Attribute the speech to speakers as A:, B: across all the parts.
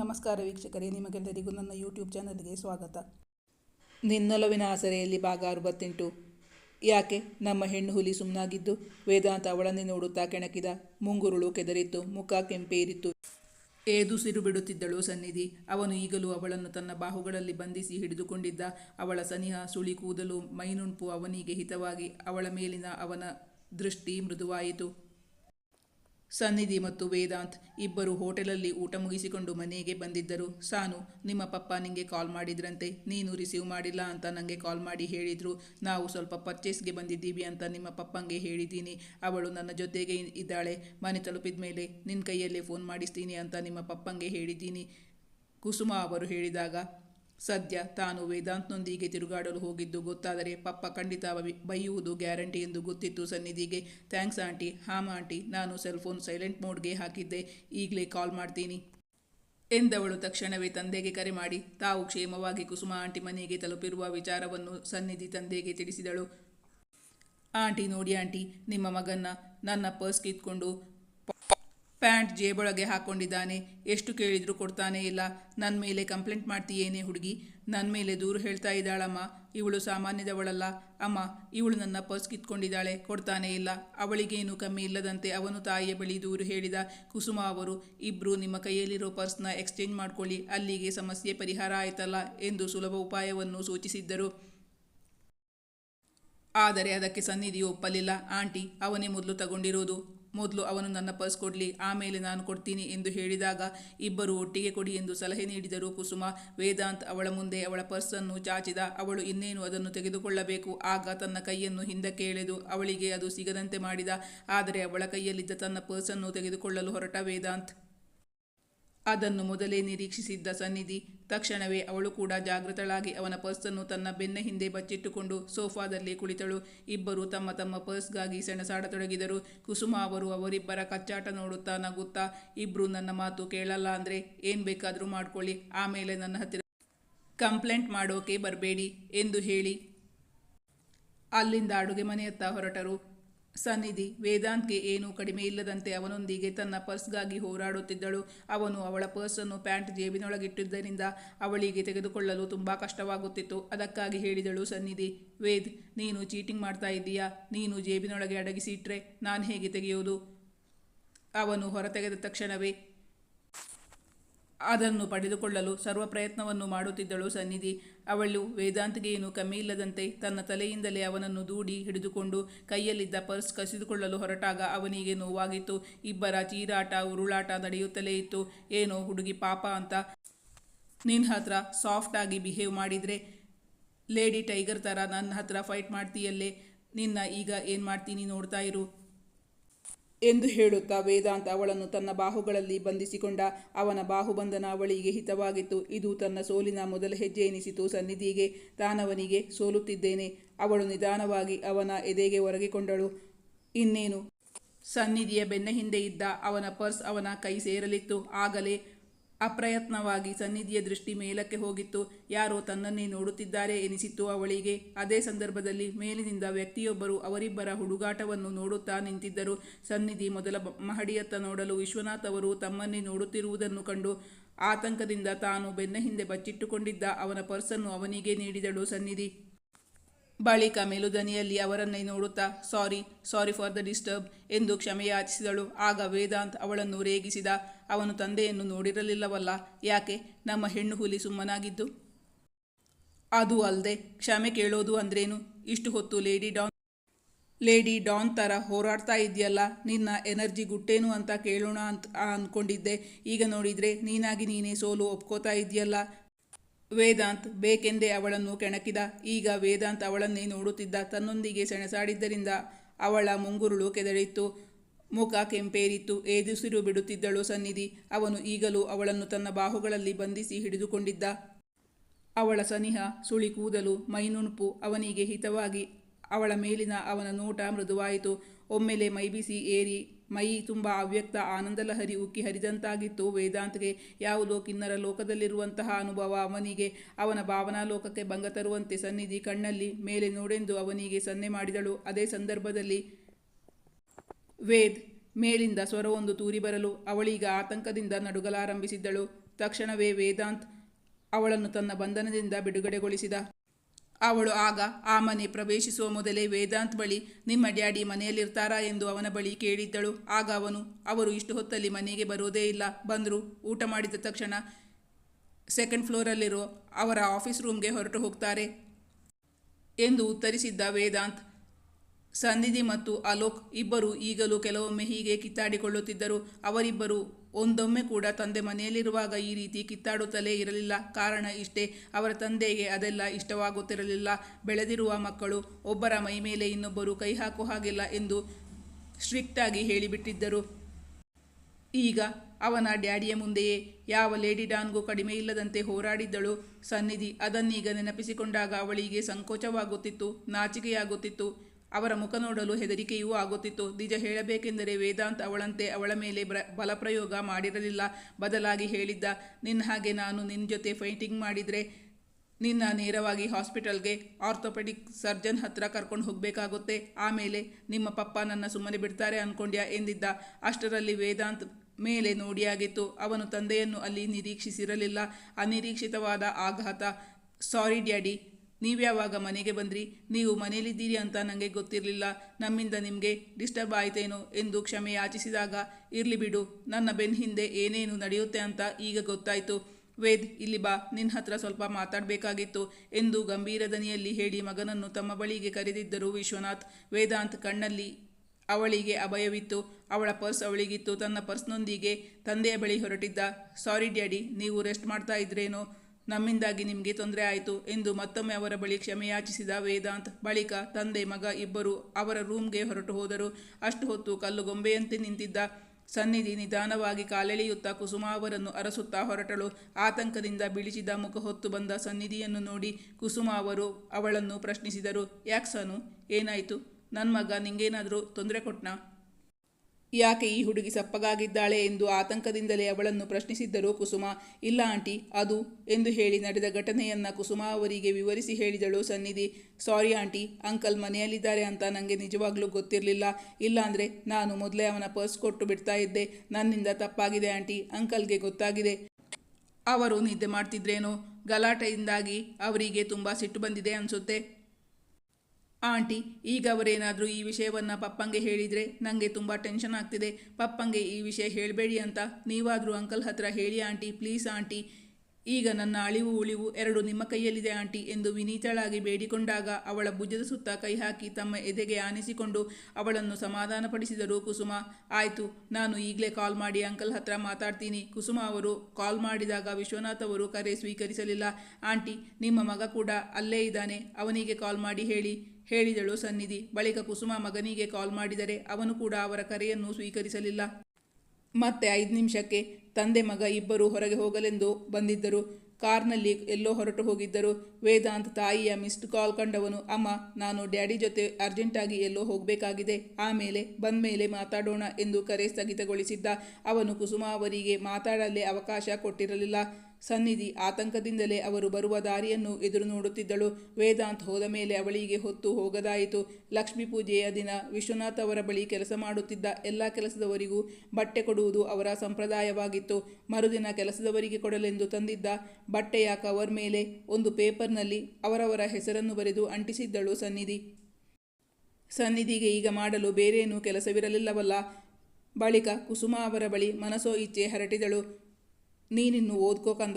A: ನಮಸ್ಕಾರ ವೀಕ್ಷಕರೇ, ನಿಮಗೆಲ್ಲರಿಗೂ ನನ್ನ ಯೂಟ್ಯೂಬ್ ಚಾನಲ್ಗೆ ಸ್ವಾಗತ. ನಿನ್ನೊಲವಿನ ಆಸರೆಯಲ್ಲಿ ಭಾಗ ಅರವತ್ತೆಂಟು. ಯಾಕೆ ನಮ್ಮ ಹೆಣ್ಣು ಹುಲಿ ಸುಮ್ಮನಾಗಿದ್ದು ವೇದಾಂತ ಅವಳನ್ನೇ ನೋಡುತ್ತಾ ಕೆಣಕಿದ ಮುಂಗುರುಳು ಕೆದರಿತ್ತು ಮುಖ ಕೆಂಪೇರಿತ್ತು. ಏದುಸಿರು ಬಿಡುತ್ತಿದ್ದಳು ಸನ್ನಿಧಿ. ಅವನು ಈಗಲೂ ಅವಳನ್ನು ತನ್ನ ಬಾಹುಗಳಲ್ಲಿ ಬಂಧಿಸಿ ಹಿಡಿದುಕೊಂಡಿದ್ದ ಅವಳ ಸನಿಹ ಸುಳಿ ಕೂದಲು ಮೈನುಣುಪು ಅವನಿಗೆ ಹಿತವಾಗಿ ಅವಳ ಮೇಲಿನ ಅವನ ದೃಷ್ಟಿ ಮೃದುವಾಯಿತು. ಸನ್ನಿಧಿ ಮತ್ತು ವೇದಾಂತ್ ಇಬ್ಬರು ಹೋಟೆಲಲ್ಲಿ ಊಟ ಮುಗಿಸಿಕೊಂಡು ಮನೆಗೆ ಬಂದಿದ್ದರು. ಸಾನು, ನಿಮ್ಮ ಪಪ್ಪ ನಿಂಗೆ ಕಾಲ್ ಮಾಡಿದ್ರಂತೆ. ನೀನು ರಿಸೀವ್ ಮಾಡಿಲ್ಲ ಅಂತ ನನಗೆ ಕಾಲ್ ಮಾಡಿ ಹೇಳಿದರು. ನಾವು ಸ್ವಲ್ಪ ಪರ್ಚೇಸ್ಗೆ ಬಂದಿದ್ದೀವಿ ಅಂತ ನಿಮ್ಮ ಪಪ್ಪಂಗೆ ಹೇಳಿದ್ದೀನಿ. ಅವಳು ನನ್ನ ಜೊತೆಗೆ ಇದ್ದಾಳೆ. ಮನೆ ತಲುಪಿದ ಮೇಲೆ ನಿನ್ನ ಕೈಯಲ್ಲೇ ಫೋನ್ ಮಾಡಿಸ್ತೀನಿ ಅಂತ ನಿಮ್ಮ ಪಪ್ಪಂಗೆ ಹೇಳಿದ್ದೀನಿ. ಕುಸುಮ ಅವರು ಹೇಳಿದಾಗ ಸದ್ಯ ತಾನು ವೇದಾಂತ್ನೊಂದಿಗೆ ತಿರುಗಾಡಲು ಹೋಗಿದ್ದು ಗೊತ್ತಾದರೆ ಪಪ್ಪ ಖಂಡಿತ ಬೈಯುವುದು ಗ್ಯಾರಂಟಿ ಎಂದು ಗೊತ್ತಿತ್ತು ಸನ್ನಿಧಿಗೆ. Thanks aunty. ಹಾಂ ಆಂಟಿ. ನಾನು ಸೆಲ್ಫೋನ್ ಸೈಲೆಂಟ್ ಮೋಡ್ಗೆ ಹಾಕಿದ್ದೆ. ಈಗಲೇ ಕಾಲ್ ಮಾಡ್ತೀನಿ. ಎಂದವಳು ತಕ್ಷಣವೇ ತಂದೆಗೆ ಕರೆ ಮಾಡಿ. ತಾವು ಕ್ಷೇಮವಾಗಿ ಕುಸುಮ ಆಂಟಿ ಮನೆಗೆ ತಲುಪಿರುವ ವಿಚಾರವನ್ನು ಸನ್ನಿಧಿ ತಂದೆಗೆ ತಿಳಿಸಿದಳು. ಆಂಟಿ ನೋಡಿ ಆಂಟಿ, ನಿಮ್ಮ ಮಗನ್ನ ನನ್ನ ಪರ್ಸ್ ಕಿತ್ಕೊಂಡು ಪ್ಯಾಂಟ್ ಜೇಬೊಳಗೆ ಹಾಕ್ಕೊಂಡಿದ್ದಾನೆ ಎಷ್ಟು ಕೇಳಿದರೂ ಕೊಡ್ತಾನೇ ಇಲ್ಲ. ನನ್ನ ಮೇಲೆ ಕಂಪ್ಲೇಂಟ್ ಮಾಡ್ತೀಯೇನೆ ಹುಡುಗಿ? ನನ್ನ ಮೇಲೆ ದೂರು ಹೇಳ್ತಾ ಇದ್ದಾಳಮ್ಮ. ಇವಳು ಸಾಮಾನ್ಯದವಳಲ್ಲ. ಅಮ್ಮ, ಇವಳು ನನ್ನ ಪರ್ಸ್ ಕಿತ್ಕೊಂಡಿದ್ದಾಳೆ. ಕೊಡ್ತಾನೇ ಇಲ್ಲ. ಅವಳಿಗೇನು ಕಮ್ಮಿ ಇಲ್ಲದಂತೆ ಅವನು ತಾಯಿಯ ಬಳಿ ದೂರು ಹೇಳಿದ ಕುಸುಮ ಅವರು ಇಬ್ಬರು ನಿಮ್ಮ ಕೈಯಲ್ಲಿರೋ ಪರ್ಸ್ನ ಎಕ್ಸ್ಚೇಂಜ್ ಮಾಡ್ಕೊಳ್ಳಿ. ಅಲ್ಲಿಗೆ ಸಮಸ್ಯೆ ಪರಿಹಾರ ಆಯ್ತಲ್ಲ ಎಂದು ಸುಲಭ ಉಪಾಯವನ್ನು ಸೂಚಿಸಿದ್ದರು. ಆದರೆ ಅದಕ್ಕೆ ಸನ್ನಿಧಿ ಒಪ್ಪಲಿಲ್ಲ. ಆಂಟಿ, ಅವನೇ ಮೊದಲು ತಗೊಂಡಿರೋದು. ಮೊದಲು ಅವನು ನನ್ನ ಪರ್ಸ್ ಕೊಡಲಿ, ಆಮೇಲೆ ನಾನು ಕೊಡ್ತೀನಿ ಎಂದು ಹೇಳಿದಾಗ ಇಬ್ಬರು ಒಟ್ಟಿಗೆ ಕೊಡಿ ಎಂದು ಸಲಹೆ ನೀಡಿದರು. ಕುಸುಮ, ವೇದಾಂತ್ ಅವಳ ಮುಂದೆ ಅವಳ ಪರ್ಸನ್ನು ಚಾಚಿದ. ಅವಳು ಇನ್ನೇನು ಅದನ್ನು ತೆಗೆದುಕೊಳ್ಳಬೇಕು? ಆಗ ತನ್ನ ಕೈಯನ್ನು ಹಿಂದಕ್ಕೆ ಎಳೆದು ಅವಳಿಗೆ ಅದು ಸಿಗದಂತೆ ಮಾಡಿದ. ಆದರೆ ಅವಳ ಕೈಯಲ್ಲಿದ್ದ ತನ್ನ ಪರ್ಸನ್ನು ತೆಗೆದುಕೊಳ್ಳಲು ಹೊರಟ ವೇದಾಂತ್. ಅದನ್ನು ಮೊದಲೇ ನಿರೀಕ್ಷಿಸಿದ್ದ ಸನ್ನಿಧಿ ತಕ್ಷಣವೇ ಅವಳು ಕೂಡ ಜಾಗೃತಳಾಗಿ ಅವನ ಪರ್ಸನ್ನು ತನ್ನ ಬೆನ್ನ ಹಿಂದೆ ಬಚ್ಚಿಟ್ಟುಕೊಂಡು ಸೋಫಾದಲ್ಲಿ ಕುಳಿತಳು. ಇಬ್ಬರು ತಮ್ಮ ತಮ್ಮ ಪರ್ಸ್ಗಾಗಿ ಸೆಣಸಾಡತೊಡಗಿದರು. ಕುಸುಮ ಅವರು ಅವರಿಬ್ಬರ ಕಚ್ಚಾಟ ನೋಡುತ್ತಾ ನಗುತ್ತಾ ಇಬ್ಬರು ನನ್ನ ಮಾತು ಕೇಳಲ್ಲ ಅಂದ್ರೆ ಏನ್ ಬೇಕಾದರೂ ಮಾಡ್ಕೊಳ್ಳಿ, ಆಮೇಲೆ ನನ್ನ ಹತ್ತಿರ ಕಂಪ್ಲೇಂಟ್ ಮಾಡೋಕೆ ಬರಬೇಡಿ ಎಂದು ಹೇಳಿ ಅಲ್ಲಿಂದ ಅಡುಗೆ ಮನೆಯತ್ತ ಹೊರಟರು. ಸನ್ನಿಧಿ, ವೇದಾಂತ್ಗೆ ಏನೂ ಕಡಿಮೆ ಇಲ್ಲದಂತೆ ಅವನೊಂದಿಗೆ ತನ್ನ ಪರ್ಸ್ಗಾಗಿ ಹೋರಾಡುತ್ತಿದ್ದಳು. ಅವನು ಅವಳ ಪರ್ಸನ್ನು ಪ್ಯಾಂಟ್ ಜೇಬಿನೊಳಗಿಟ್ಟಿದ್ದರಿಂದ ಅವಳಿಗೆ ತೆಗೆದುಕೊಳ್ಳಲು ತುಂಬ ಕಷ್ಟವಾಗುತ್ತಿತ್ತು. ಅದಕ್ಕಾಗಿ ಹೇಳಿದಳು ಸನ್ನಿಧಿ, ವೇದ್, ನೀನು ಚೀಟಿಂಗ್ ಮಾಡ್ತಾ ಇದ್ದೀಯಾ? ನೀನು ಜೇಬಿನೊಳಗೆ ಅಡಗಿಸಿ ಇಟ್ರೆ ನಾನು ಹೇಗೆ ತೆಗೆಯೋದು? ಅವನು ಹೊರತೆಗೆದ ತಕ್ಷಣವೇ ಅದನ್ನು ಪಡೆದುಕೊಳ್ಳಲು ಸರ್ವ ಪ್ರಯತ್ನವನ್ನು ಮಾಡುತ್ತಿದ್ದಳು ಸನ್ನಿಧಿ. ಅವಳು ವೇದಾಂತಿಗೆ ಏನು ಕಮ್ಮಿ ಇಲ್ಲದಂತೆ ತನ್ನ ತಲೆಯಿಂದಲೇ ಅವನನ್ನು ದೂಡಿ ಹಿಡಿದುಕೊಂಡು ಕೈಯಲ್ಲಿದ್ದ ಪರ್ಸ್ ಕಸಿದುಕೊಳ್ಳಲು ಹೊರಟಾಗ ಅವನಿಗೆ ನೋವಾಗಿತ್ತು. ಇಬ್ಬರ ಚೀರಾಟ, ಉರುಳಾಟ ನಡೆಯುತ್ತಲೇ ಇತ್ತು. ಏನೋ ಹುಡುಗಿ ಪಾಪ ಅಂತ. ನಿನ್ನ ಹತ್ರ ಸಾಫ್ಟ್ ಆಗಿ ಬಿಹೇವ್ ಮಾಡಿದರೆ ಲೇಡಿ ಟೈಗರ್ ಥರ ನನ್ನ ಹತ್ರ ಫೈಟ್ ಮಾಡ್ತೀಯಲ್ಲೇ. ನಿನ್ನ ಈಗ ಏನು ಮಾಡ್ತೀನಿ ನೋಡ್ತಾ ಇರು. ಎಂದು ಹೇಳುತ್ತಾ ವೇದಾಂತ ಅವಳನ್ನು ತನ್ನ ಬಾಹುಗಳಲ್ಲಿ ಬಂಧಿಸಿಕೊಂಡ. ಅವನ ಬಾಹುಬಂಧನ ಅವಳಿಗೆ ಹಿತವಾಗಿತ್ತು. ಇದು ತನ್ನ ಸೋಲಿನ ಮೊದಲ ಹೆಜ್ಜೆ ಎನಿಸಿತು. ಸನ್ನಿಧಿಗೆ, ತಾನವನಿಗೆ ಸೋಲುತ್ತಿದ್ದೇನೆ. ಅವಳು ನಿಧಾನವಾಗಿ ಅವನ ಎದೆಗೆ ಒರಗಿಕೊಂಡಳು ಇನ್ನೇನು? ಸನ್ನಿಧಿಯ ಬೆನ್ನ ಹಿಂದೆ ಇದ್ದ ಅವನ ಪರ್ಸ್ ಅವನ ಕೈ ಸೇರಲಿತ್ತು. ಆಗಲೇ ಅಪ್ರಯತ್ನವಾಗಿ ಸನ್ನಿಧಿಯ ದೃಷ್ಟಿ ಮೇಲಕ್ಕೆ ಹೋಗಿತ್ತು. ಯಾರೋ ತನ್ನನ್ನೇ ನೋಡುತ್ತಿದ್ದಾರೆ ಎನಿಸಿತ್ತು ಅವಳಿಗೆ. ಅದೇ ಸಂದರ್ಭದಲ್ಲಿ ಮೇಲಿನಿಂದ ವ್ಯಕ್ತಿಯೊಬ್ಬರು ಅವರಿಬ್ಬರ ಹುಡುಗಾಟವನ್ನು ನೋಡುತ್ತಾ ನಿಂತಿದ್ದರು. ಸನ್ನಿಧಿ ಮೊದಲ ಮಹಡಿಯತ್ತ ನೋಡಲು ವಿಶ್ವನಾಥ್ ಅವರು ತಮ್ಮನ್ನೇ ನೋಡುತ್ತಿರುವುದನ್ನು ಕಂಡು ಆತಂಕದಿಂದ ತಾನು ಬೆನ್ನ ಹಿಂದೆ ಬಚ್ಚಿಟ್ಟುಕೊಂಡಿದ್ದ ಅವನ ಪರ್ಸನ್ನು ಅವನಿಗೆ ನೀಡಿದಳು ಸನ್ನಿಧಿ. ಬಳಿಕ ಮೇಲುದನಿಯಲ್ಲಿ ಅವರನ್ನೇ ನೋಡುತ್ತಾ, sorry sorry for the disturb ಎಂದು ಕ್ಷಮೆಯಾಚಿಸಿದಳು. ಆಗ ವೇದಾಂತ್ ಅವಳನ್ನು ರೇಗಿಸಿದ ಅವನು ತಂದೆಯನ್ನು ನೋಡಿರಲಿಲ್ಲವಲ್ಲ, ಯಾಕೆ ನಮ್ಮ ಹೆಣ್ಣು ಹುಲಿ ಸುಮ್ಮನಾಗಿದ್ದು? ಅದು ಅಲ್ಲದೆ ಕ್ಷಮೆ ಕೇಳೋದು ಅಂದ್ರೇನು? ಇಷ್ಟು ಹೊತ್ತು ಲೇಡಿ ಡಾನ್ ಲೇಡಿ ಡಾನ್ ಥರ ಹೋರಾಡ್ತಾ ಇದೆಯಲ್ಲ ನಿನ್ನ ಎನರ್ಜಿ ಗುಟ್ಟೇನು ಅಂತ ಕೇಳೋಣ ಅಂತ ಅಂದ್ಕೊಂಡಿದ್ದೆ ಈಗ ನೋಡಿದರೆ ನೀನಾಗಿ ನೀನೇ ಸೋಲು ಒಪ್ಕೋತಾ ಇದೆಯಲ್ಲ ವೇದಾಂತ್ ಬೇಕೆಂದೇ ಅವಳನ್ನು ಕೆಣಕಿದ. ಈಗ ವೇದಾಂತ್ ಅವಳನ್ನೇ ನೋಡುತ್ತಿದ್ದ ತನ್ನೊಂದಿಗೆ ಸೆಣಸಾಡಿದ್ದರಿಂದ ಅವಳ ಮುಂಗುರುಳು ಕೆದರಿತ್ತು. ಮುಖ ಕೆಂಪೇರಿತ್ತು, ಏದುಸಿರು ಬಿಡುತ್ತಿದ್ದಳು ಸನ್ನಿಧಿ. ಅವನು ಈಗಲೂ ಅವಳನ್ನು ತನ್ನ ಬಾಹುಗಳಲ್ಲಿ ಬಂಧಿಸಿ ಹಿಡಿದುಕೊಂಡಿದ್ದ. ಅವಳ ಸನಿಹ, ಸುಳಿ ಕೂದಲು, ಮೈನುಣುಪು ಅವನಿಗೆ ಹಿತವಾಗಿ ಅವಳ ಮೇಲಿನ ಅವನ ನೋಟ ಮೃದುವಾಯಿತು. ಒಮ್ಮೆಲೆ ಮೈಬಿಸಿ ಏರಿ, ಮೈ ತುಂಬ ಅವ್ಯಕ್ತ ಆನಂದಲಹರಿ ಉಕ್ಕಿ ಹರಿದಂತಾಗಿತ್ತು. ವೇದಾಂತ್ಗೆ ಯಾವುದೋ ಕಿನ್ನರ ಲೋಕದಲ್ಲಿರುವಂತಹ ಅನುಭವ ಅವನಿಗೆ, ಅವನ ಭಾವನಾ ಲೋಕಕ್ಕೆ ಭಂಗ ತರುವಂತೆ ಸನ್ನಿಧಿ ಕಣ್ಣಲ್ಲಿ ಮೇಲೆ ನೋಡೆಂದು ಅವನಿಗೆ ಸನ್ನೆ ಮಾಡಿದಳು. ಅದೇ ಸಂದರ್ಭದಲ್ಲಿ ವೇದ್ ಮೇಲಿಂದ ಸ್ವರವೊಂದು ತೂರಿ ಬರಲು ಅವಳೀಗ ಆತಂಕದಿಂದ ನಡುಗಲಾರಂಭಿಸಿದ್ದಳು. ತಕ್ಷಣವೇ ವೇದಾಂತ್ ಅವಳನ್ನು ತನ್ನ ಬಂಧನದಿಂದ ಬಿಡುಗಡೆಗೊಳಿಸಿದ. ಅವಳು ಆಗ, ಆ ಮನೆ ಪ್ರವೇಶಿಸುವ ಮೊದಲೇ ವೇದಾಂತ್ ಬಳಿ ನಿಮ್ಮ ಡ್ಯಾಡಿ ಮನೆಯಲ್ಲಿರ್ತಾರಾ ಎಂದು ಅವನ ಬಳಿ ಕೇಳಿದ್ದಳು. ಆಗ ಅವನು, ಅವರು ಇಷ್ಟು ಹೊತ್ತಲ್ಲಿ ಮನೆಗೆ ಬರೋದೇ ಇಲ್ಲ, ಬಂದರು. ಊಟ ಮಾಡಿದ ತಕ್ಷಣ ಸೆಕೆಂಡ್ ಫ್ಲೋರಲ್ಲಿರೋ ಅವರ ಆಫೀಸ್ ರೂಮ್ಗೆ ಹೊರಟು ಹೋಗ್ತಾರೆ ಎಂದು ಉತ್ತರಿಸಿದ್ದ ವೇದಾಂತ್ ಸನ್ನಿಧಿ ಮತ್ತು ಅಲೋಕ್ ಇಬ್ಬರು ಈಗಲೂ ಕೆಲವೊಮ್ಮೆ ಹೀಗೆ ಕಿತ್ತಾಡಿಕೊಳ್ಳುತ್ತಿದ್ದರು. ಅವರಿಬ್ಬರು ಒಂದೊಮ್ಮೆ ಕೂಡ ತಂದೆ ಮನೆಯಲ್ಲಿರುವಾಗ ಈ ರೀತಿ ಕಿತ್ತಾಡುತ್ತಲೇ ಇರಲಿಲ್ಲ. ಕಾರಣ ಇಷ್ಟೇ, ಅವರ ತಂದೆಗೆ ಅದೆಲ್ಲ ಇಷ್ಟವಾಗುತ್ತಿರಲಿಲ್ಲ. ಬೆಳೆದಿರುವ ಮಕ್ಕಳು ಒಬ್ಬರ ಮೈ ಮೇಲೆ ಇನ್ನೊಬ್ಬರು ಕೈ ಹಾಕೋ ಹಾಗಿಲ್ಲ ಎಂದು ಸ್ಟ್ರಿಕ್ಟಾಗಿ ಹೇಳಿಬಿಟ್ಟಿದ್ದರು. ಈಗ ಅವನ ಡ್ಯಾಡಿಯ ಮುಂದೆಯೇ ಯಾವ ಲೇಡಿ ಡಾನ್ಗೂ ಕಡಿಮೆ ಇಲ್ಲದಂತೆ ಹೋರಾಡಿದ್ದಳು. ಸನ್ನಿಧಿ ಅದನ್ನೀಗ ನೆನಪಿಸಿಕೊಂಡಾಗ ಅವಳಿಗೆ ಸಂಕೋಚವಾಗುತ್ತಿತ್ತು, ನಾಚಿಕೆಯಾಗುತ್ತಿತ್ತು. ಅವರ ಮುಖ ನೋಡಲು ಹೆದರಿಕೆಯೂ ಆಗುತ್ತಿತ್ತು. ನಿಜ ಹೇಳಬೇಕೆಂದರೆ ವೇದಾಂತ್ ಅವಳಂತೆ ಅವಳ ಮೇಲೆ ಬಲಪ್ರಯೋಗ ಮಾಡಿರಲಿಲ್ಲ. ಬದಲಾಗಿ ಹೇಳಿದ್ದ, ನಿನ್ನ ಹಾಗೆ ನಾನು ನಿನ್ನ ಜೊತೆ ಫೈಟಿಂಗ್ ಮಾಡಿದರೆ ನಿನ್ನ ನೇರವಾಗಿ ಹಾಸ್ಪಿಟಲ್ಗೆ ಆರ್ಥೋಪೆಡಿಕ್ ಸರ್ಜನ್ ಹತ್ರ ಕರ್ಕೊಂಡು ಹೋಗಬೇಕಾಗುತ್ತೆ. ಆಮೇಲೆ ನಿಮ್ಮ ಪಪ್ಪ ನನ್ನ ಸುಮ್ಮನೆ ಬಿಡ್ತಾರೆ ಅನ್ಕೊಂಡ್ಯಾ ಎಂದಿದ್ದ. ಅಷ್ಟರಲ್ಲಿ ವೇದಾಂತ್ ಮೇಲೆ ನೋಡಿಯಾಗಿತ್ತು ಅವನು ತಂದೆಯನ್ನು ಅಲ್ಲಿ ನಿರೀಕ್ಷಿಸಿರಲಿಲ್ಲ. ಅನಿರೀಕ್ಷಿತವಾದ ಆಘಾತ. ಸಾರಿ ಡ್ಯಾಡಿ ನೀವ್ಯಾವಾಗ ಮನೆಗೆ ಬಂದ್ರಿ? ನೀವು ಮನೆಯಲ್ಲಿದ್ದೀರಿ ಅಂತ ನನಗೆ ಗೊತ್ತಿರಲಿಲ್ಲ. ನಮ್ಮಿಂದ ನಿಮಗೆ ಡಿಸ್ಟರ್ಬ್ ಆಯ್ತೇನೋ ಎಂದು ಕ್ಷಮೆ ಯಾಚಿಸಿದಾಗ, ಇರಲಿ ಬಿಡು, ನನ್ನ ಬೆನ್ನ ಹಿಂದೆ ಏನೇನು ನಡೆಯುತ್ತೆ ಅಂತ ಈಗ ಗೊತ್ತಾಯಿತು. ವೇದ್, ಇಲ್ಲಿ ಬಾ ನಿನ್ನ ಹತ್ರ ಸ್ವಲ್ಪ ಮಾತಾಡಬೇಕಾಗಿತ್ತು ಎಂದು ಗಂಭೀರ ದನಿಯಲ್ಲಿ ಹೇಳಿ ಮಗನನ್ನು ತಮ್ಮ ಬಳಿಗೆ ಕರೆದಿದ್ದರು ವಿಶ್ವನಾಥ್. ವೇದಾಂತ್ ಕಣ್ಣಲ್ಲಿ ಅವಳಿಗೆ ಅಭಯವಿತ್ತು. ಅವಳ ಪರ್ಸ್ ಅವಳಿಗಿತ್ತು. ತನ್ನ ಪರ್ಸ್ನೊಂದಿಗೆ ತಂದೆಯ ಬಳಿ ಹೊರಟಿದ್ದ, ಸಾರಿ ಡ್ಯಾಡಿ, ನೀವು ರೆಸ್ಟ್ ಮಾಡ್ತಾ ಇದ್ರೇನೋ? ನಮ್ಮಿಂದಾಗಿ ನಿಮಗೆ ತೊಂದರೆ ಆಯಿತು ಎಂದು ಮತ್ತೊಮ್ಮೆ ಅವರ ಬಳಿ ಕ್ಷಮೆಯಾಚಿಸಿದ ವೇದಾಂತ್. ಬಳಿಕ ತಂದೆ, ಮಗ ಇಬ್ಬರು ಅವರ ರೂಮ್ಗೆ ಹೊರಟು ಹೋದರು. ಅಷ್ಟು ಹೊತ್ತು ಕಲ್ಲುಗೊಂಬೆಯಂತೆ ನಿಂತಿದ್ದ ಸನ್ನಿಧಿ ನಿಧಾನವಾಗಿ ಕಾಲೆಳೆಯುತ್ತಾ ಕುಸುಮ ಅವರನ್ನು ಅರಸುತ್ತಾ ಹೊರಟಳು. ಆತಂಕದಿಂದ ಬಿಳಿಸಿದ ಮುಖ ಹೊತ್ತು ಬಂದ ಸನ್ನಿಧಿಯನ್ನು ನೋಡಿ ಕುಸುಮ ಅವರು ಅವಳನ್ನು ಪ್ರಶ್ನಿಸಿದರು ಯಾಕ್ಸನು ಏನಾಯಿತು? ನನ್ನ ಮಗ ನಿಂಗೇನಾದರೂ ತೊಂದರೆ ಕೊಟ್ನಾ? ಯಾಕೆ ಈ ಹುಡುಗಿ ಸಪ್ಪಗಾಗಿದ್ದಾಳೆ ಎಂದು ಆತಂಕದಿಂದಲೇ ಅವಳನ್ನು ಪ್ರಶ್ನಿಸಿದ್ದರು ಕುಸುಮ. ಇಲ್ಲ ಆಂಟಿ, ಅದು ಎಂದು ಹೇಳಿ ನಡೆದ ಘಟನೆಯನ್ನು ಕುಸುಮ ಅವರಿಗೆ ವಿವರಿಸಿ ಹೇಳಿದಳು ಸನ್ನಿಧಿ. ಸಾರಿ ಆಂಟಿ, ಅಂಕಲ್ ಮನೆಯಲ್ಲಿದ್ದಾರೆ ಅಂತ ನನಗೆ ನಿಜವಾಗ್ಲೂ ಗೊತ್ತಿರಲಿಲ್ಲ. ಇಲ್ಲಾಂದರೆ ನಾನು ಮೊದಲೇ ಅವನ ಪರ್ಸ್ ಕೊಟ್ಟು ಬಿಡ್ತಾ ಇದ್ದೆ. ನನ್ನಿಂದ ತಪ್ಪಾಗಿದೆ ಆಂಟಿ, ಅಂಕಲ್ಗೆ ಗೊತ್ತಾಗಿದೆ. ಅವರು ನಿದ್ದೆ ಮಾಡ್ತಿದ್ರೇನೋ? ಗಲಾಟೆಯಿಂದಾಗಿ ಅವರಿಗೆ ತುಂಬ ಸಿಟ್ಟು ಬಂದಿದೆ ಅನಿಸುತ್ತೆ. ಆಂಟಿ, ಈಗ ಅವರೇನಾದರೂ ಈ ವಿಷಯವನ್ನು ಪಪ್ಪಂಗೆ ಹೇಳಿದರೆ ನನಗೆ ತುಂಬ ಟೆನ್ಷನ್ ಆಗ್ತಿದೆ. ಪಪ್ಪಂಗೆ ಈ ವಿಷಯ ಹೇಳಬೇಡಿ ಅಂತ. ನೀವಾದರೂ ಅಂಕಲ್ ಹತ್ರ ಹೇಳಿ, ಆಂಟಿ, ಪ್ಲೀಸ್ ಆಂಟಿ. ಈಗ ನನ್ನ ಅಳಿವು ಉಳಿವು ಎರಡು ನಿಮ್ಮ ಕೈಯಲ್ಲಿದೆ ಆಂಟಿ ಎಂದು ವಿನೀತಳಾಗಿ ಬೇಡಿಕೊಂಡಾಗ ಅವಳ ಭುಜದ ಸುತ್ತ ಕೈ ಹಾಕಿ ತಮ್ಮ ಎದೆಗೆ ಆನಿಸಿಕೊಂಡು ಅವಳನ್ನು ಸಮಾಧಾನಪಡಿಸಿದರು ಕುಸುಮ. ಆಯಿತು, ನಾನು ಈಗಲೇ ಕಾಲ್ ಮಾಡಿ ಅಂಕಲ್ ಹತ್ರ ಮಾತಾಡ್ತೀನಿ. ಕುಸುಮ ಅವರು ಕಾಲ್ ಮಾಡಿದಾಗ ವಿಶ್ವನಾಥ್ ಅವರು ಕರೆ ಸ್ವೀಕರಿಸಲಿಲ್ಲ. ಆಂಟಿ, ನಿಮ್ಮ ಮಗ ಕೂಡ ಅಲ್ಲೇ ಇದ್ದಾನೆ. ಅವನಿಗೆ ಕಾಲ್ ಮಾಡಿ ಹೇಳಿ. ಹೇಳಿದಳು ಸನ್ನಿಧಿ. ಬಳಿಕ ಕುಸುಮ ಮಗನಿಗೆ ಕಾಲ್ ಮಾಡಿದರೆ ಅವನು ಕೂಡ ಅವರ ಕರೆಯನ್ನು ಸ್ವೀಕರಿಸಲಿಲ್ಲ. ಮತ್ತೆ ಐದು ನಿಮಿಷಕ್ಕೆ ತಂದೆ ಮಗ ಇಬ್ಬರು ಹೊರಗೆ ಹೋಗಲೆಂದು ಬಂದಿದ್ದರು. ಕಾರ್ನಲ್ಲಿ ಎಲ್ಲೋ ಹೊರಟು ಹೋಗಿದ್ದರು. ವೇದಾಂತ್ ತಾಯಿಯ ಮಿಸ್ಡ್ ಕಾಲ್ ಕಂಡವನು, ಅಮ್ಮ, ನಾನು ಡ್ಯಾಡಿ ಜೊತೆ ಅರ್ಜೆಂಟಾಗಿ ಎಲ್ಲೋ ಹೋಗಬೇಕಾಗಿದೆ. ಆಮೇಲೆ ಬಂದ ಮೇಲೆ ಮಾತಾಡೋಣ ಎಂದು ಕರೆ ಸ್ಥಗಿತಗೊಳಿಸಿದ್ದ ಅವನು ಕುಸುಮ ಅವರಿಗೆ ಮಾತಾಡಲೇ ಅವಕಾಶ ಕೊಟ್ಟಿರಲಿಲ್ಲ. ಸನ್ನಿಧಿ ಆತಂಕದಿಂದಲೇ ಅವರು ಬರುವ ದಾರಿಯನ್ನು ಎದುರು ನೋಡುತ್ತಿದ್ದಳು ವೇದಾಂತ್ ಹೋದ ಮೇಲೆ ಅವಳಿಗೆ ಹೊತ್ತು ಹೋಗದಾಯಿತು. ಲಕ್ಷ್ಮೀ ಪೂಜೆಯ ದಿನ ವಿಶ್ವನಾಥ್ ಅವರ ಬಳಿ ಕೆಲಸ ಮಾಡುತ್ತಿದ್ದ ಎಲ್ಲ ಕೆಲಸದವರಿಗೂ ಬಟ್ಟೆ ಕೊಡುವುದು ಅವರ ಸಂಪ್ರದಾಯವಾಗಿತ್ತು. ಮರುದಿನ ಕೆಲಸದವರಿಗೆ ಕೊಡಲೆಂದು ತಂದಿದ್ದ ಬಟ್ಟೆಯ ಕವರ್ ಮೇಲೆ ಒಂದು ಪೇಪರ್ನಲ್ಲಿ ಅವರವರ ಹೆಸರನ್ನು ಬರೆದು ಅಂಟಿಸಿದ್ದಳು ಸನ್ನಿಧಿ. ಸನ್ನಿಧಿಗೆ ಈಗ ಮಾಡಲು ಬೇರೇನೂ ಕೆಲಸವಿರಲಿಲ್ಲವಲ್ಲ. ಬಳಿಕ ಕುಸುಮ ಅವರ ಬಳಿ ಮನಸೋ ಇಚ್ಛೆ ಹರಟಿದಳು. ನೀನಿನ್ನು ಓದ್ಕೋಕಂದ?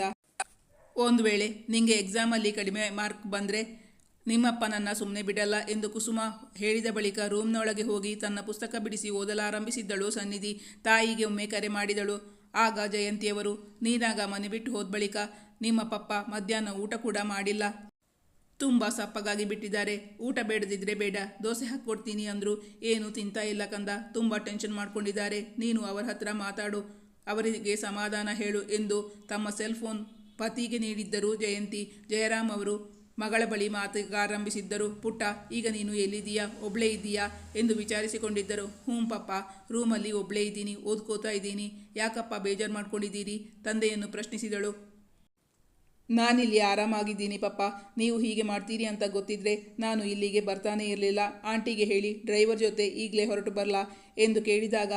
A: ಒಂದು ವೇಳೆ ನಿಂಗೆ ಎಕ್ಸಾಮಲ್ಲಿ ಕಡಿಮೆ ಮಾರ್ಕ್ ಬಂದರೆ ನಿಮ್ಮಪ್ಪ ನನ್ನ ಸುಮ್ಮನೆ ಬಿಡಲ್ಲ ಎಂದು ಕುಸುಮ ಹೇಳಿದ ಬಳಿಕ ರೂಮ್ನೊಳಗೆ ಹೋಗಿ ತನ್ನ ಪುಸ್ತಕ ಬಿಡಿಸಿ ಓದಲಾರಂಭಿಸಿದ್ದಳು ಸನ್ನಿಧಿ. ತಾಯಿಗೆ ಒಮ್ಮೆ ಕರೆ ಮಾಡಿದಳು. ಆಗ ಜಯಂತಿಯವರು, ನೀನಾಗ ಮನೆ ಬಿಟ್ಟು ಹೋದ ಬಳಿಕ ನಿಮ್ಮ ಪಪ್ಪ ಮಧ್ಯಾಹ್ನ ಊಟ ಕೂಡ ಮಾಡಿಲ್ಲ. ತುಂಬ ಸಪ್ಪಗಾಗಿ ಬಿಟ್ಟಿದ್ದಾರೆ. ಊಟ ಬೇಡದಿದ್ರೆ ಬೇಡ, ದೋಸೆ ಹಾಕ್ಕೊಡ್ತೀನಿ ಅಂದರು. ಏನು ತಿಂತಾ ಇಲ್ಲ ಕಂದ. ತುಂಬ ಟೆನ್ಷನ್ ಮಾಡ್ಕೊಂಡಿದ್ದಾರೆ. ನೀನು ಅವರ ಹತ್ರ ಮಾತಾಡು. ಅವರಿಗೆ ಸಮಾಧಾನ ಹೇಳು ಎಂದು ತಮ್ಮ ಸೆಲ್ ಫೋನ್ ಪತಿಗೆ ನೀಡಿದ್ದರು ಜಯಂತಿ. ಜಯರಾಮ್ ಅವರು, ಮಗಳ ಬಳಿ ಮಾತಿಗಾರಂಭಿಸಿದ್ದರು ಪುಟ್ಟ, ಈಗ ನೀನು ಎಲ್ಲಿದ್ದೀಯಾ? ಒಬ್ಳೇ ಇದ್ದೀಯಾ? ಎಂದು ವಿಚಾರಿಸಿಕೊಂಡಿದ್ದರು. ಹ್ಞೂ ಪಪ್ಪ, ರೂಮಲ್ಲಿ ಒಬ್ಳೇ ಇದ್ದೀನಿ, ಓದ್ಕೋತಾ ಇದ್ದೀನಿ. ಯಾಕಪ್ಪ ಬೇಜಾರು ಮಾಡ್ಕೊಂಡಿದ್ದೀರಿ? ತಂದೆಯನ್ನು ಪ್ರಶ್ನಿಸಿದಳು. ನಾನಿಲ್ಲಿ ಆರಾಮಾಗಿದ್ದೀನಿ ಪಪ್ಪ. ನೀವು ಹೀಗೆ ಮಾಡ್ತೀರಿ ಅಂತ ಗೊತ್ತಿದ್ರೆ ನಾನು ಇಲ್ಲಿಗೆ ಬರ್ತಾನೆ ಇರಲಿಲ್ಲ. ಆಂಟಿಗೆ ಹೇಳಿ, ಡ್ರೈವರ್ ಜೊತೆ ಈಗಲೇ ಹೊರಟು ಬರಲಾ? ಎಂದು ಕೇಳಿದಾಗ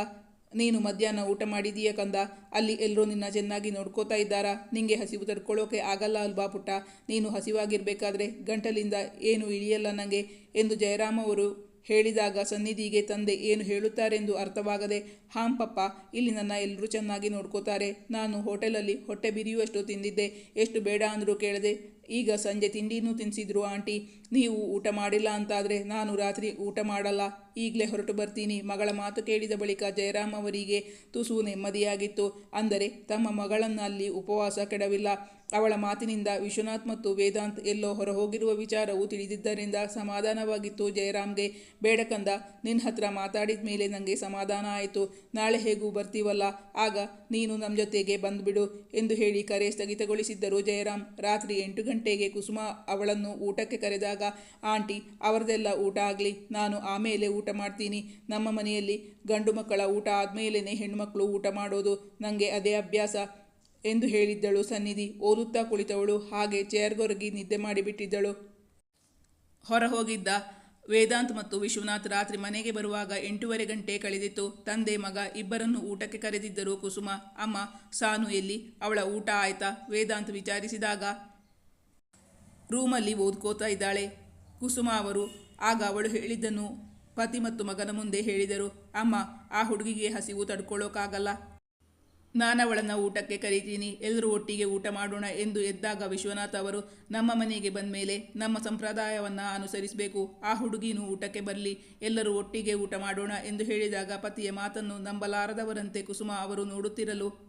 A: ನೀನು ಮಧ್ಯಾಹ್ನ ಊಟ ಮಾಡಿದೀಯ ಕಂದ? ಅಲ್ಲಿ ಎಲ್ಲರೂ ನಿನ್ನ ಚೆನ್ನಾಗಿ ನೋಡ್ಕೋತಾ ಇದ್ದಾರಾ? ನಿಂಗೆ ಹಸಿವು ತಡ್ಕೊಳ್ಳೋಕೆ ಆಗಲ್ಲ ಅಲ್ವಾ ಪುಟ್ಟ? ನೀನು ಹಸಿವಾಗಿರಬೇಕಾದ್ರೆ ಗಂಟಲಿಂದ ಏನು ಇಳಿಯಲ್ಲ ನನಗೆ ಎಂದು ಜಯರಾಮ ಅವರು ಹೇಳಿದಾಗ ಸನ್ನಿಧಿಗೆ ತಂದೆ ಏನು ಹೇಳುತ್ತಾರೆಂದು ಅರ್ಥವಾಗದೆ, ಹಾಂ ಪಪ್ಪ, ಇಲ್ಲಿ ನನ್ನ ಎಲ್ಲರೂ ಚೆನ್ನಾಗಿ ನೋಡ್ಕೋತಾರೆ. ನಾನು ಹೋಟೆಲಲ್ಲಿ ಹೊಟ್ಟೆ ಬಿರಿಯುವಷ್ಟು ತಿಂದಿದ್ದೆ. ಎಷ್ಟು ಬೇಡ ಅಂದರೂ ಕೇಳದೆ ಈಗ ಸಂಜೆ ತಿಂಡಿನೂ ತಿನ್ಸಿದ್ರು, ಆಂಟಿ. ನೀವು ಊಟ ಮಾಡಿಲ್ಲ ಅಂತಾದರೆ ನಾನು ರಾತ್ರಿ ಊಟ ಮಾಡಲ್ಲ. ಈಗಲೇ ಹೊರಟು ಬರ್ತೀನಿ. ಮಗಳ ಮಾತು ಕೇಳಿದ ಬಳಿಕ ಜಯರಾಮ್ ಅವರಿಗೆ ತುಸು ನೆಮ್ಮದಿಯಾಗಿತ್ತು. ಅಂದರೆ ತಮ್ಮ ಮಗಳನ್ನು ಅಲ್ಲಿ ಉಪವಾಸ ಕೆಡವಿಲ್ಲ. ಅವಳ ಮಾತಿನಿಂದ ವಿಶ್ವನಾಥ್ ಮತ್ತು ವೇದಾಂತ್ ಎಲ್ಲೋ ಹೊರಹೋಗಿರುವ ವಿಚಾರವು ತಿಳಿದಿದ್ದರಿಂದ ಸಮಾಧಾನವಾಗಿತ್ತು ಜಯರಾಮ್ಗೆ. ಬೇಡಕಂದ ನಿನ್ನ ಹತ್ರ ಮಾತಾಡಿದ ಮೇಲೆ ನನಗೆ ಸಮಾಧಾನ ಆಯಿತು. ನಾಳೆ ಹೇಗೂ ಬರ್ತೀವಲ್ಲ? ಆಗ ನೀನು ನಮ್ಮ ಜೊತೆಗೆ ಬಂದುಬಿಡು ಎಂದು ಹೇಳಿ ಕರೆ ಸ್ಥಗಿತಗೊಳಿಸಿದ್ದರು ಜಯರಾಮ್. ರಾತ್ರಿ ಎಂಟು ಗಂಟೆಗೆ ಕುಸುಮ ಅವಳನ್ನು ಊಟಕ್ಕೆ ಕರೆದಾಗ, ಆಂಟಿ, ಅವರದೆಲ್ಲ ಊಟ ಆಗಲಿ. ನಾನು ಆಮೇಲೆ ಊಟ ಮಾಡ್ತೀನಿ. ನಮ್ಮ ಮನೆಯಲ್ಲಿ ಗಂಡು ಮಕ್ಕಳ ಊಟ ಆದಮೇಲೇ ಹೆಣ್ಣುಮಕ್ಕಳು ಊಟ ಮಾಡೋದು ನನಗೆ ಅದೇ ಅಭ್ಯಾಸ ಎಂದು ಹೇಳಿದ್ದಳು ಸನ್ನಿಧಿ. ಓದುತ್ತಾ ಕುಳಿತವಳು. ಹಾಗೆ ಚೇರ್ಗೊರಗಿ ನಿದ್ದೆ ಮಾಡಿಬಿಟ್ಟಿದ್ದಳು ಹೊರ ಹೋಗಿದ್ದ ವೇದಾಂತ್ ಮತ್ತು ವಿಶ್ವನಾಥ್ ರಾತ್ರಿ ಮನೆಗೆ ಬರುವಾಗ ಎಂಟೂವರೆ ಗಂಟೆ ಕಳೆದಿತ್ತು. ತಂದೆ, ಮಗ ಇಬ್ಬರನ್ನು ಊಟಕ್ಕೆ ಕರೆದಿದ್ದರು ಕುಸುಮ. ಅಮ್ಮ, ಸಾನು ಎಲ್ಲಿ? ಅವಳ ಊಟ ಆಯ್ತಾ? ವೇದಾಂತ್ ವಿಚಾರಿಸಿದಾಗ ರೂಮಲ್ಲಿ ಓದ್ಕೋತಾ ಇದ್ದಾಳೆ. ಕುಸುಮ ಅವರು, ಆಗ ಅವಳು ಹೇಳಿದ್ದನ್ನು. ಪತಿ ಮತ್ತು ಮಗನ ಮುಂದೆ ಹೇಳಿದರು, ಅಮ್ಮ, ಆ ಹುಡುಗಿಗೆ ಹಸಿವು ತಡ್ಕೊಳ್ಳೋಕ್ಕಾಗಲ್ಲ ನಾನವಳನ್ನು ಊಟಕ್ಕೆ ಕರೀತೀನಿ ಎಲ್ಲರೂ ಒಟ್ಟಿಗೆ ಊಟ ಮಾಡೋಣ ಎಂದು ಎದ್ದಾಗ ವಿಶ್ವನಾಥ್ ಅವರು, ನಮ್ಮ ಮನೆಗೆ ಬಂದ ಮೇಲೆ ನಮ್ಮ ಸಂಪ್ರದಾಯವನ್ನು ಅನುಸರಿಸಬೇಕು, ಆ ಹುಡುಗಿನೂ ಊಟಕ್ಕೆ ಬರಲಿ, ಎಲ್ಲರೂ ಒಟ್ಟಿಗೆ ಊಟ ಮಾಡೋಣ ಎಂದು ಹೇಳಿದಾಗ ಪತಿಯ ಮಾತನ್ನು ನಂಬಲಾರದವರಂತೆ ಕುಸುಮ ಅವರು ನೋಡುತ್ತಿರಲು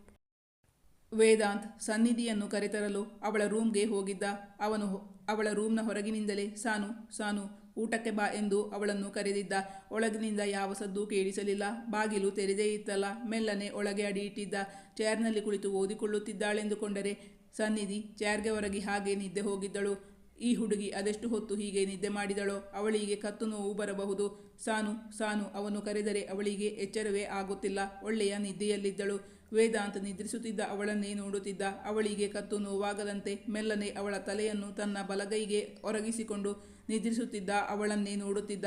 A: ವೇದಾಂತ್ ಸನ್ನಿಧಿಯನ್ನು ಕರೆತರಲು ಅವಳ ರೂಮ್ಗೆ ಹೋಗಿದ್ದ. ಅವನು ಅವಳ ರೂಮ್ನ ಹೊರಗಿನಿಂದಲೇ, ಸಾನು ಸಾನು, ಊಟಕ್ಕೆ ಬಾ ಎಂದು ಅವಳನ್ನು ಕರೆದಿದ್ದ. ಒಳಗಿನಿಂದ ಯಾವ ಸದ್ದು ಕೇಳಿಸಲಿಲ್ಲ. ಬಾಗಿಲು ತೆರೆದೇ ಇತ್ತಲ್ಲ. ಮೆಲ್ಲನೆ ಒಳಗೆ ಅಡಿ ಇಟ್ಟಿದ್ದ. ಚೇರ್ನಲ್ಲಿ ಕುಳಿತು ಓದಿಕೊಳ್ಳುತ್ತಿದ್ದಾಳೆಂದುಕೊಂಡರೆ ಸನ್ನಿಧಿ ಚೇರ್ಗೆ ಹೊರಗೆ ಹಾಗೆ ನಿದ್ದೆ ಹೋಗಿದ್ದಳು. ಈ ಹುಡುಗಿ ಅದೆಷ್ಟು ಹೊತ್ತು ಹೀಗೆ ನಿದ್ದೆ ಮಾಡಿದಳೋ, ಅವಳಿಗೆ ಕತ್ತು ನೋವು ಬರಬಹುದು. ಸಾನು ಸಾನು ಅವನು ಕರೆದರೆ ಅವಳಿಗೆ ಎಚ್ಚರವೇ ಆಗುತ್ತಿಲ್ಲ. ಒಳ್ಳೆಯ ನಿದ್ದೆಯಲ್ಲಿದ್ದಳು. ವೇದಾಂತ್ ನಿದ್ರಿಸುತ್ತಿದ್ದ ಅವಳನ್ನೇ ನೋಡುತ್ತಿದ್ದ. ಅವಳಿಗೆ ಕತ್ತು ನೋವಾಗದಂತೆ ಮೆಲ್ಲನೆ ಅವಳ ತಲೆಯನ್ನು ತನ್ನ ಬಲಗೈಗೆ ಒರಗಿಸಿಕೊಂಡು ನಿದ್ರಿಸುತ್ತಿದ್ದ ಅವಳನ್ನೇ ನೋಡುತ್ತಿದ್ದ.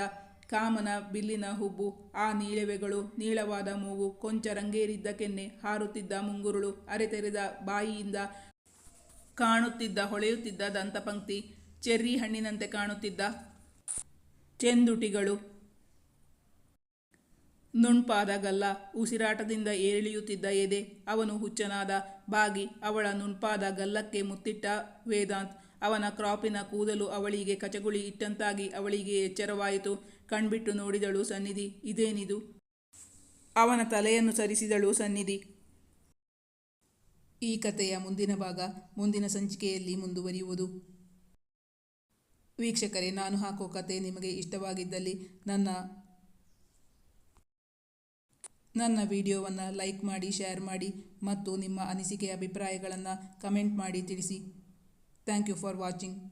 A: ಕಾಮನ ಬಿಲ್ಲಿನ ಹುಬ್ಬು, ಆ ನೀಳವೆಗಳು, ನೀಳವಾದ ಮೂಗು, ಕೊಂಚ ರಂಗೇರಿದ್ದ ಕೆನ್ನೆ, ಹಾರುತ್ತಿದ್ದ ಮುಂಗುರುಳು, ಅರೆತೆರೆದ ಬಾಯಿಯಿಂದ ಕಾಣುತ್ತಿದ್ದ, ಹೊಳೆಯುತ್ತಿದ್ದ ದಂತಪಂಕ್ತಿ, ಚೆರ್ರಿ ಹಣ್ಣಿನಂತೆ ಕಾಣುತ್ತಿದ್ದ ಚೆಂದುಟಿಗಳು ನುಣ್ಪಾದ ಗಲ್ಲ ಉಸಿರಾಟದಿಂದ ಏರಿಳಿಯುತ್ತಿದ್ದ ಎದೆ. ಅವನು ಹುಚ್ಚನಾದ ಬಾಗಿ, ಅವಳ ನುಣ್ಪಾದ ಗಲ್ಲಕ್ಕೆ ಮುತ್ತಿಟ್ಟ ವೇದಾಂತ್. ಅವನ ಕ್ರಾಪಿನ ಕೂದಲು ಅವಳಿಗೆ ಕಚಗುಳಿ ಇಟ್ಟಂತಾಗಿ ಅವಳಿಗೆ ಎಚ್ಚರವಾಯಿತು. ಕಣ್ಬಿಟ್ಟು ನೋಡಿದಳು ಸನ್ನಿಧಿ, ಇದೇನಿದು? ಅವನ ತಲೆಯನ್ನು ಸರಿಸಿದಳು ಸನ್ನಿಧಿ. ಈ ಕಥೆಯ ಮುಂದಿನ ಭಾಗ ಮುಂದಿನ ಸಂಚಿಕೆಯಲ್ಲಿ ಮುಂದುವರಿಯುವುದು. ವೀಕ್ಷಕರೇ, ನಾನು ಹಾಕೋ ಕತೆ ನಿಮಗೆ ಇಷ್ಟವಾಗಿದ್ದಲ್ಲಿ ನನ್ನ ನನ್ನ ವಿಡಿಯೋವನ್ನು ಲೈಕ್ ಮಾಡಿ ಶೇರ್ ಮಾಡಿ ಮತ್ತು ನಿಮ್ಮ ಅನಿಸಿಕೆ, ಅಭಿಪ್ರಾಯಗಳನ್ನು ಕಮೆಂಟ್ ಮಾಡಿ ತಿಳಿಸಿ. Thank you for watching